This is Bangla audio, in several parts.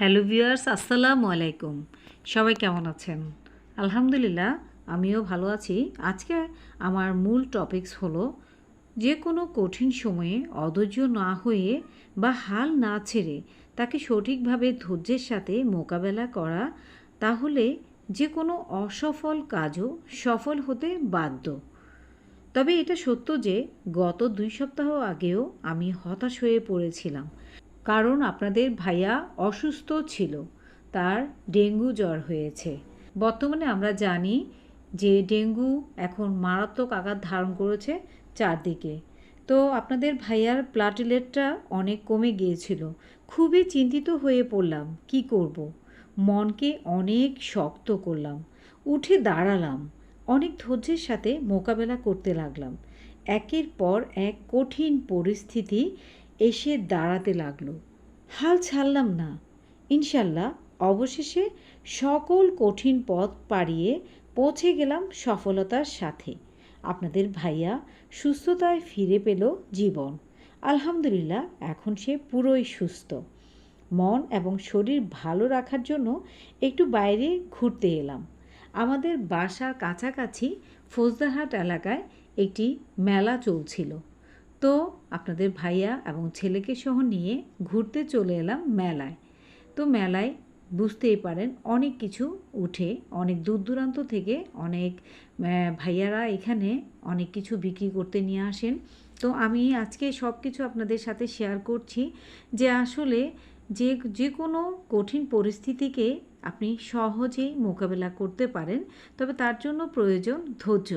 হ্যালো ভিউয়ার্স, আসসালামু আলাইকুম। সবাই কেমন আছেন? আলহামদুলিল্লাহ, আমিও ভালো আছি। আজকে আমার মূল টপিকস হলো যে কোনো কঠিন সময়ে অধৈর্য না হয়ে বা হাল না ছেড়ে তাকে সঠিকভাবে ধৈর্যের সাথে মোকাবেলা করা, তাহলে যে কোনো অসফল কাজও সফল হতে বাধ্য। তবে এটা সত্য যে গত দুই সপ্তাহ আগেও আমি হতাশ হয়ে পড়েছিলাম। কারণ আপনাদের ভাইয়া অসুস্থ ছিল, তার ডেঙ্গু জ্বর হয়েছে। বর্তমানে আমরা জানি যে ডেঙ্গু এখন মারাত্মক আঘাত ধারণ করেছে চারদিকে। তো আপনাদের ভাইয়ার প্লাটিলেটটা অনেক কমে গিয়েছিল। খুবই চিন্তিত হয়ে পড়লাম, কি করব। মনকে অনেক শক্ত করলাম, উঠে দাঁড়ালাম, অনেক ধৈর্যের সাথে মোকাবেলা করতে লাগলাম। একের পর এক কঠিন পরিস্থিতি এসে দাঁড়াতে লাগল। হাল ছাড়লাম না। ইনশাল্লাহ অবশেষে সকল কঠিন পথ পাড়িয়ে পৌঁছে গেলাম সফলতার সাথে। আপনাদের ভাইয়া সুস্থতায় ফিরে পেল জীবন। আলহামদুলিল্লাহ এখন সে পুরোই সুস্থ। মন এবং শরীর ভালো রাখার জন্য একটু বাইরে ঘুরতে এলাম। আমাদের বাসার কাছাকাছি ফৌজদারহাট এলাকায় একটি মেলা চলছিল। তো আপনাদের ভাইয়া এবং ছেলেকে সহ নিয়ে ঘুরতে চলে এলাম মেলায়। তো মেলায় বুঝতেই পারেন অনেক কিছু উঠে, অনেক দূর দূরান্ত থেকে অনেক ভাইয়ারা এখানে অনেক কিছু বিক্রি করতে নিয়ে আসেন। তো আমি আজকে সব কিছু আপনাদের সাথে শেয়ার করছি যে আসলে যে যে কোনো কঠিন পরিস্থিতিকে আপনি সহজেই মোকাবেলা করতে পারেন, তবে তার জন্য প্রয়োজন ধৈর্য।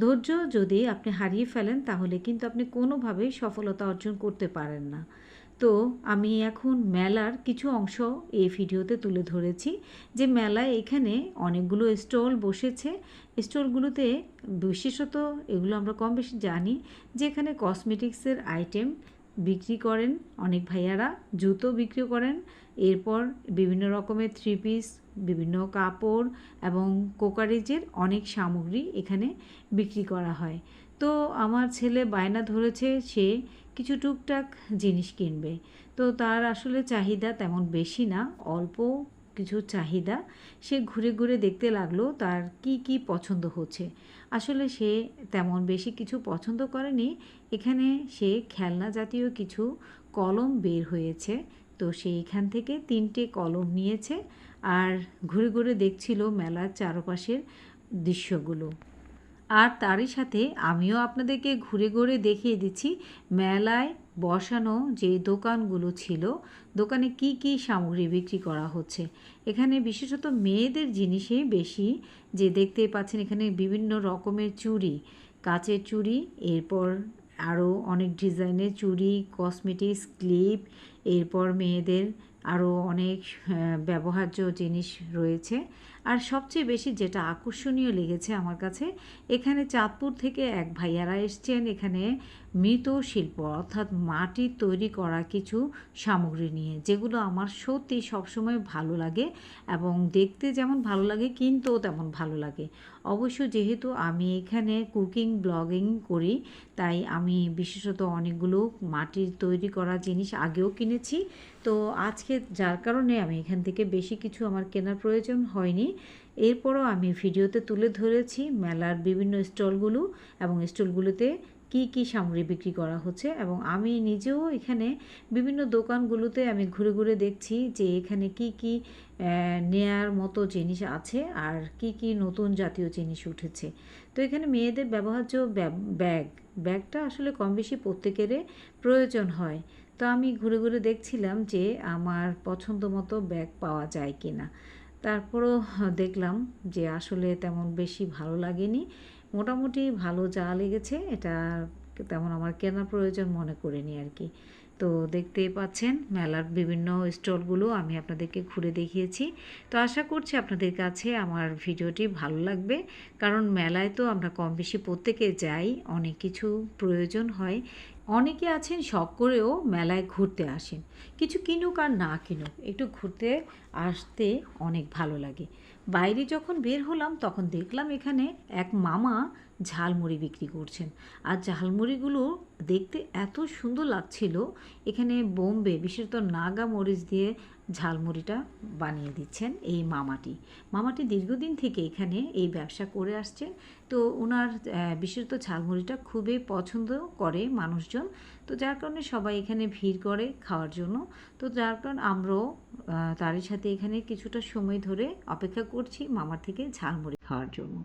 ধৈর্য যদি আপনি হারিয়ে ফেলেন, তাহলে কিন্তু আপনি কোনোভাবেই সফলতা অর্জন করতে পারেন না। তো আমি এখন মেলার কিছু অংশ এই ভিডিওতে তুলে ধরেছি, যে মেলায় এখানে অনেকগুলো স্টল বসেছে। স্টলগুলোতে বিশেষত এগুলো আমরা কম বেশি জানি যে এখানে কসমেটিক্সের আইটেম বিক্রি করেন অনেক ভাইয়ারা, জুতো বিক্রি করেন এরপর বিভিন্ন রকমের থ্রি পিস বিভিন্ন কাপড় এবং কোকারেজের অনেক সামগ্রী এখানে বিক্রি করা হয়। তো আমার ছেলে বায়না ধরেছে, সে কিছু টুকটাক জিনিস কিনবে। তো তার আসলে চাহিদা তেমন বেশি না, অল্প কিছু চাহিদা। সে ঘুরে ঘুরে দেখতে লাগল তার কি কি পছন্দ হচ্ছে। আসলে সে তেমন বেশি কিছু পছন্দ করেনি। এখানে সে খেলনা জাতীয় কিছু কলম বের হয়েছে। তো সে এখান থেকে তিনটে কলম নিয়েছে আর ঘুরে ঘুরে দেখছিল মেলার চারপাশের দৃশ্যগুলো। আর তারই সাথে আমিও আপনাদেরকে ঘুরে ঘুরে দেখিয়ে দিচ্ছি মেলায় বসানো যে দোকানগুলো ছিল, দোকানে কি কি সামগ্রী বিক্রি করা হচ্ছে। এখানে বিশেষত মেয়েদের জিনিসই বেশি, যে দেখতে পাচ্ছেন এখানে বিভিন্ন রকমের চুড়ি, কাচের চুড়ি, এরপর আরও অনেক ডিজাইনের চুড়ি, কসমেটিক্স, ক্লিপ এরপর মেয়েদের আরও অনেক ব্যবহার্য জিনিস রয়েছে। আর সবচেয়ে বেশি যেটা আকর্ষণীয় লেগেছে আমার কাছে, এখানে চাঁদপুর থেকে এক ভাইয়ারা এসছেন। এখানে মৃত শিল্প, অর্থাৎ মাটির তৈরি করা কিছু সামগ্রী নিয়ে, যেগুলো আমার সত্যি সবসময় ভালো লাগে এবং দেখতে যেমন ভালো লাগে, কিনতেও তেমন ভালো লাগে। অবশ্য যেহেতু আমি এখানে কুকিং, ব্লগিং করি, তাই আমি বিশেষত অনেকগুলো মাটির তৈরি করা জিনিস আগেও কিনেছি। তো আজকে যার কারণে আমি এখান থেকে বেশি কিছু আমার কেনার প্রয়োজন হয়নি। এরপরও আমি ভিডিওতে তুলে ধরেছি মেলার বিভিন্ন স্টলগুলো এবং স্টলগুলোতে কি কি সামগ্রী বিক্রি করা হচ্ছে এবং আমি নিজেও এখানে বিভিন্ন দোকানগুলোতে আমি ঘুরে ঘুরে দেখছি যে এখানে কি কি নেয়ার মতো জিনিস আছে আর কি কি নতুন জাতীয় জিনিস উঠেছে। তো এখানে মেয়েদের ব্যবহার্য ব্যাগ, ব্যাগটা আসলে কম বেশি প্রত্যেকেরই প্রয়োজন হয়। তো আমি ঘুরে ঘুরে দেখছিলাম যে আমার পছন্দ মতো ব্যাগ পাওয়া যায় কি না তারপরও দেখলাম যে আসলে তেমন বেশি ভালো লাগেনি। মোটামুটি ভালো যা লেগেছে, এটা তেমন আমার কেনার প্রয়োজন মনে করিনি আর কি তো দেখতেই পাচ্ছেন, মেলার বিভিন্ন স্টলগুলো আমি আপনাদেরকে ঘুরে দেখিয়েছি। তো আশা করছি আপনাদের কাছে আমার ভিডিওটি ভালো লাগবে। কারণ মেলায় তো আমরা কম বেশি প্রত্যেকে যাই, অনেক কিছু প্রয়োজন হয়। অনেকে আছেন শখ করেও মেলায় ঘুরতে আসেন। কিছু কিনুক আর না কিনুক, একটু ঘুরতে আসতে অনেক ভালো লাগে। বাইরে যখন বের হলাম, তখন দেখলাম এখানে এক মামা ঝালমুড়ি বিক্রি করছেন। আর ঝালমুড়িগুলো দেখতে এত সুন্দর লাগছিল, এখানে বোম্বে, বিশেষত নাগা মরিচ দিয়ে ঝালমুড়িটা বানিয়ে দিচ্ছেন এই মামাটি। মামাটি দীর্ঘদিন থেকে এখানে এই ব্যবসা করে আসছেন তো ওনার বিশেষত ঝালমুড়িটা খুবই পছন্দ করে মানুষজন। তো যার কারণে সবাই এখানে ভিড় করে খাওয়ার জন্য। তো যার কারণে আমরাও তারই সাথে এখানে কিছুটা সময় ধরে অপেক্ষা করছি মামার থেকে ঝালমুড়ি খাওয়ার জন্য।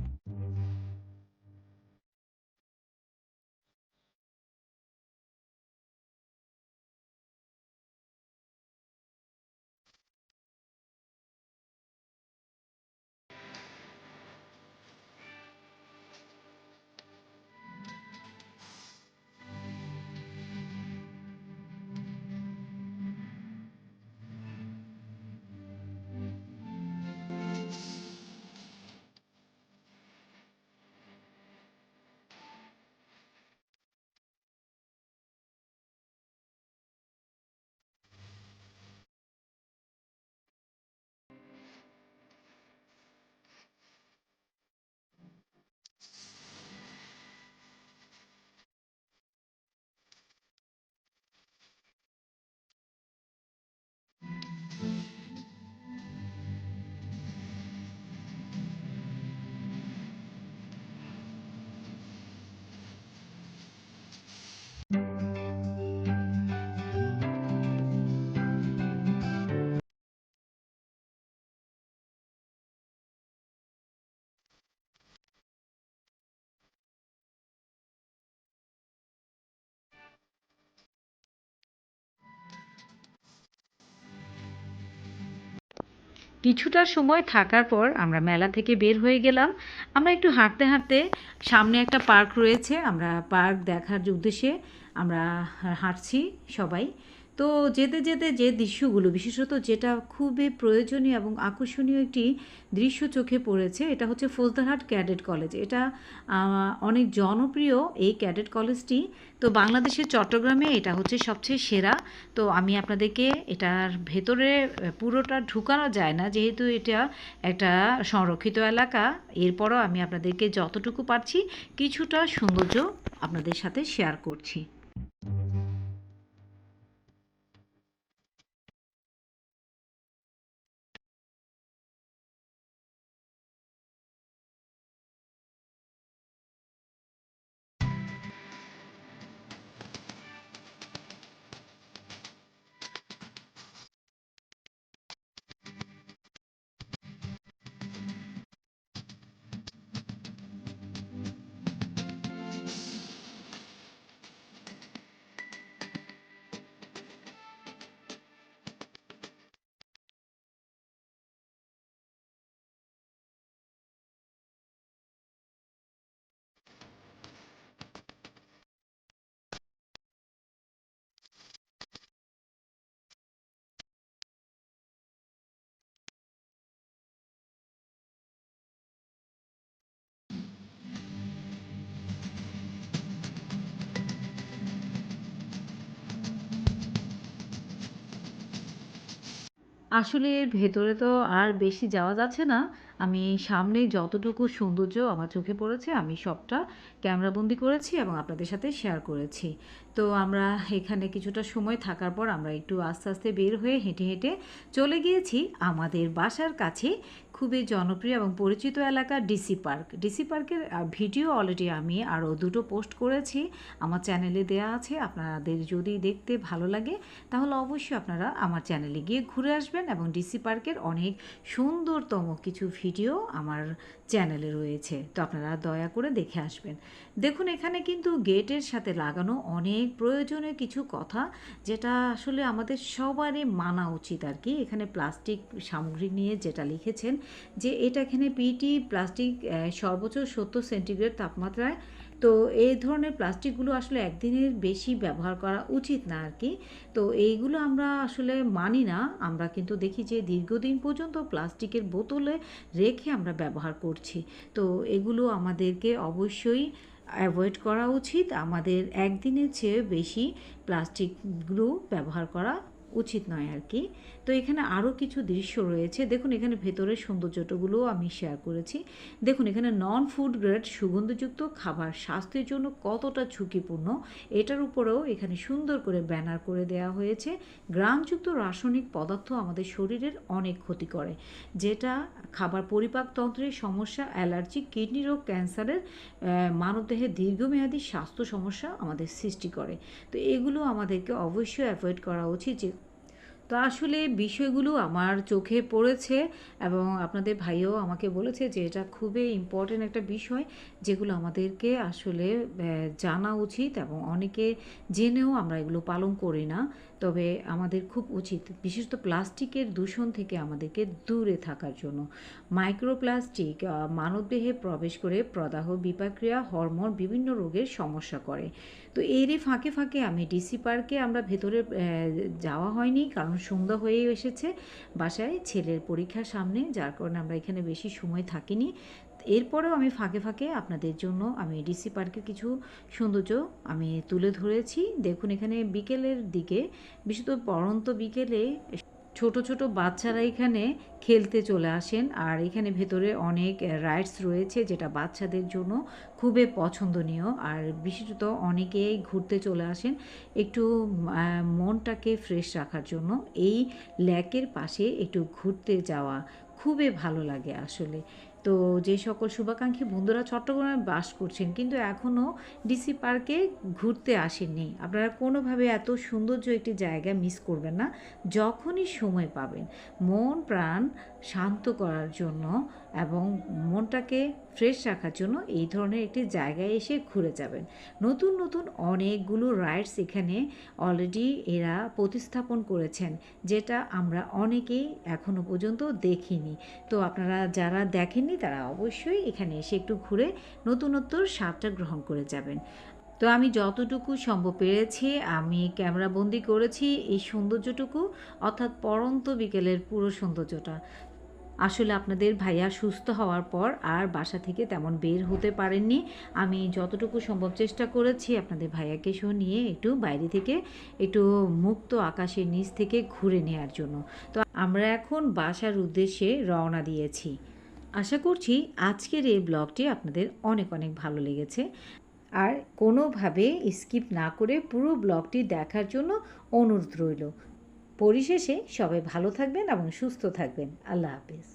কিছুটা সময় থাকার পর আমরা মেলা থেকে বের হয়ে গেলাম। আমরা একটু হাঁটতে হাঁটতে সামনে একটা পার্ক রয়েছে। আমরা পার্ক দেখার উদ্দেশ্যে আমরা হাঁটছি সবাই। তো যেতে যেতে যে দৃশ্যগুলো, বিশেষত যেটা খুবই প্রয়োজনীয় এবং আকর্ষণীয় একটি দৃশ্য চোখে পড়েছে, এটা হচ্ছে ফৌজদারহাট ক্যাডেট কলেজ। এটা অনেক জনপ্রিয় এই ক্যাডেট কলেজটি। তো বাংলাদেশের চট্টগ্রামে এটা হচ্ছে সবচেয়ে সেরা। তো আমি আপনাদেরকে এটার ভেতরে পুরোটা ঢুকানো যায় না, যেহেতু এটা একটা সংরক্ষিত এলাকা। এরপরও আমি আপনাদেরকে যতটুকু পারছি, কিছুটা সৌন্দর্য আপনাদের সাথে শেয়ার করছি। আসলে এর ভেতরে তো আর বেশি যাওয়া যাচ্ছে না। আমি সামনে যতটুকু সৌন্দর্য আমার চোখে পড়েছে, আমি সবটা ক্যামেরাবন্দি করেছি এবং আপনাদের সাথে শেয়ার করেছি। তো আমরা এখানে কিছুটা সময় থাকার পর আমরা একটু আস্তে আস্তে বের হয়ে হেঁটে হেঁটে চলে গিয়েছি আমাদের বাসার কাছে খুবই জনপ্রিয় এবং পরিচিত এলাকা ডিসি পার্ক ডিসি পার্কের ভিডিও অলরেডি আমি আরও দুটো পোস্ট করেছি, আমার চ্যানেলে দেওয়া আছে, আপনাদের যদি দেখতে ভালো লাগে, তাহলে অবশ্যই আপনারা আমার চ্যানেলে গিয়ে ঘুরে আসবেন এবং ডিসি পার্কের অনেক সুন্দরতম কিছু ভিডিও আমার চ্যানেলে রয়েছে, তো আপনারা দয়া করে দেখে আসবেন। দেখুন, এখানে কিন্তু গেটের সাথে লাগানো অনেক প্রয়োজনীয় কিছু কথা, যেটা আসলে আমাদের সবারই মানা উচিত আর কি। এখানে প্লাস্টিক সামগ্রী নিয়ে যেটা লিখেছেন যে এটা এখানে পিটি প্লাস্টিক সর্বোচ্চ সত্তর সেন্টিগ্রেড তাপমাত্রায়। তো এই ধরনের প্লাস্টিকগুলো আসলে একদিনের বেশি ব্যবহার করা উচিত না আর কি তো এইগুলো আমরা আসলে মানি না। আমরা কিন্তু দেখি যে দীর্ঘদিন পর্যন্ত প্লাস্টিকের বোতলে রেখে আমরা ব্যবহার করছি। তো এগুলো আমাদেরকে অবশ্যই অ্যাভয়েড করা উচিত। আমাদের একদিনের চেয়ে বেশি প্লাস্টিকগুলো ব্যবহার করা উচিত নয় আর কি তো এখানে আরও কিছু দৃশ্য রয়েছে। দেখুন, এখানে ভেতরের সৌন্দর্যটাগুলোও আমি শেয়ার করেছি। দেখুন, এখানে নন ফুড গ্রেড সুগন্ধযুক্ত খাবার স্বাস্থ্যের জন্য কতটা ঝুঁকিপূর্ণ, এটার উপরেও এখানে সুন্দর করে ব্যানার করে দেওয়া হয়েছে। গ্রামযুক্ত রাসায়নিক পদার্থ আমাদের শরীরের অনেক ক্ষতি করে, যেটা খাবার পরিপাকতন্ত্রের সমস্যা, অ্যালার্জি, কিডনি রোগ, ক্যান্সারের মানবদেহে দীর্ঘমেয়াদী স্বাস্থ্য সমস্যা আমাদের সৃষ্টি করে। তো এগুলো আমাদেরকে অবশ্যই অ্যাভয়েড করা উচিত যে তো আসলে বিষয়গুলো আমার চোখে পড়েছে এবং আপনাদের ভাইও আমাকে বলেছে যে এটা খুবই ইম্পর্টেন্ট একটা বিষয় যেগুলো আমাদেরকে আসলে জানা উচিত এবং অনেকে জেনেও আমরা এগুলো পালন করি না। তবে আমাদের খুব উচিত, বিশেষত প্লাস্টিকের দূষণ থেকে আমাদেরকে দূরে থাকার জন্য। মাইক্রোপ্লাস্টিক মানবদেহে প্রবেশ করে প্রদাহ বিপাক্রিয়া, হরমোন, বিভিন্ন রোগের সমস্যা করে। তো এরই ফাঁকে ফাঁকে আমি ডিসি পার্কে আমরা ভেতরে যাওয়া হয়নি কারণ সন্ধ্যা হয়েই এসেছে। বাসায় ছেলের পরীক্ষার সামনে, যার কারণে আমরা এখানে বেশি সময় থাকিনি। এরপরেও আমি ফাঁকে ফাঁকে আপনাদের জন্য আমি ডিসি পার্কের কিছু সৌন্দর্য আমি তুলে ধরেছি। দেখুন, এখানে বিকেলের দিকে, বিশেষত পরন্ত বিকেলে ছোট ছোট বাচ্চারা এখানে খেলতে চলে আসেন। আর এখানে ভেতরে অনেক রাইডস রয়েছে, যেটা বাচ্চাদের জন্য খুবই পছন্দনীয়। আর বিশেষত অনেকেই ঘুরতে চলে আসেন একটু মনটাকে ফ্রেশ রাখার জন্য। এই ল্যাকের পাশে একটু ঘুরতে যাওয়া খুবই ভালো লাগে আসলে। তো যে সকল শুভাকাঙ্ক্ষী বন্ধুরা চট্টগ্রামে বাস করছেন, কিন্তু এখনও ডিসি পার্কে ঘুরতে আসেননি। আপনারা কোনোভাবে এত সৌন্দর্য একটি জায়গা মিস করবেন না, যখনই সময় পাবেন। মন, প্রাণ শান্ত করার জন্য এবং মনটাকে ফ্রেশ রাখার জন্য এই ধরনের একটি জায়গায় এসে ঘুরে যাবেন। নতুন নতুন অনেকগুলো রাইডস এখানে অলরেডি এরা প্রতিস্থাপন করেছেন, যেটা আমরা অনেকেই এখনও পর্যন্ত দেখিনি। তো আপনারা যারা দেখেননি, তারা অবশ্যই এখানে এসে একটু ঘুরে নতুনত্বর স্বাদটা গ্রহণ করে যাবেন। তো আমি যতটুকু সম্ভব পেরেছি, আমি ক্যামেরা বন্দি করেছি এই সৌন্দর্যটুকু, অর্থাৎ পরন্ত বিকেলের পুরো সৌন্দর্যটা। আসলে আপনাদের ভাইয়া সুস্থ হওয়ার পর আর বাসা থেকে তেমন বের হতে পারেননি। আমি যতটুকু সম্ভব চেষ্টা করেছি আপনাদের ভাইয়াকে সহ নিয়ে একটু বাইরে থেকে একটু মুক্ত আকাশের নিচ থেকে ঘুরে নেওয়ার জন্য। তো আমরা এখন বাসার উদ্দেশ্যে রওনা দিয়েছি। আশা করছি আজকের এই ব্লগটি আপনাদের অনেক অনেক ভালো লেগেছে। আর কোনোভাবে স্কিপ না করে পুরো ব্লগটি দেখার জন্য অনুরোধ রইল। পরিশেষে সবাই ভালো থাকবেন এবং সুস্থ থাকবেন। আল্লাহ হাফিজ।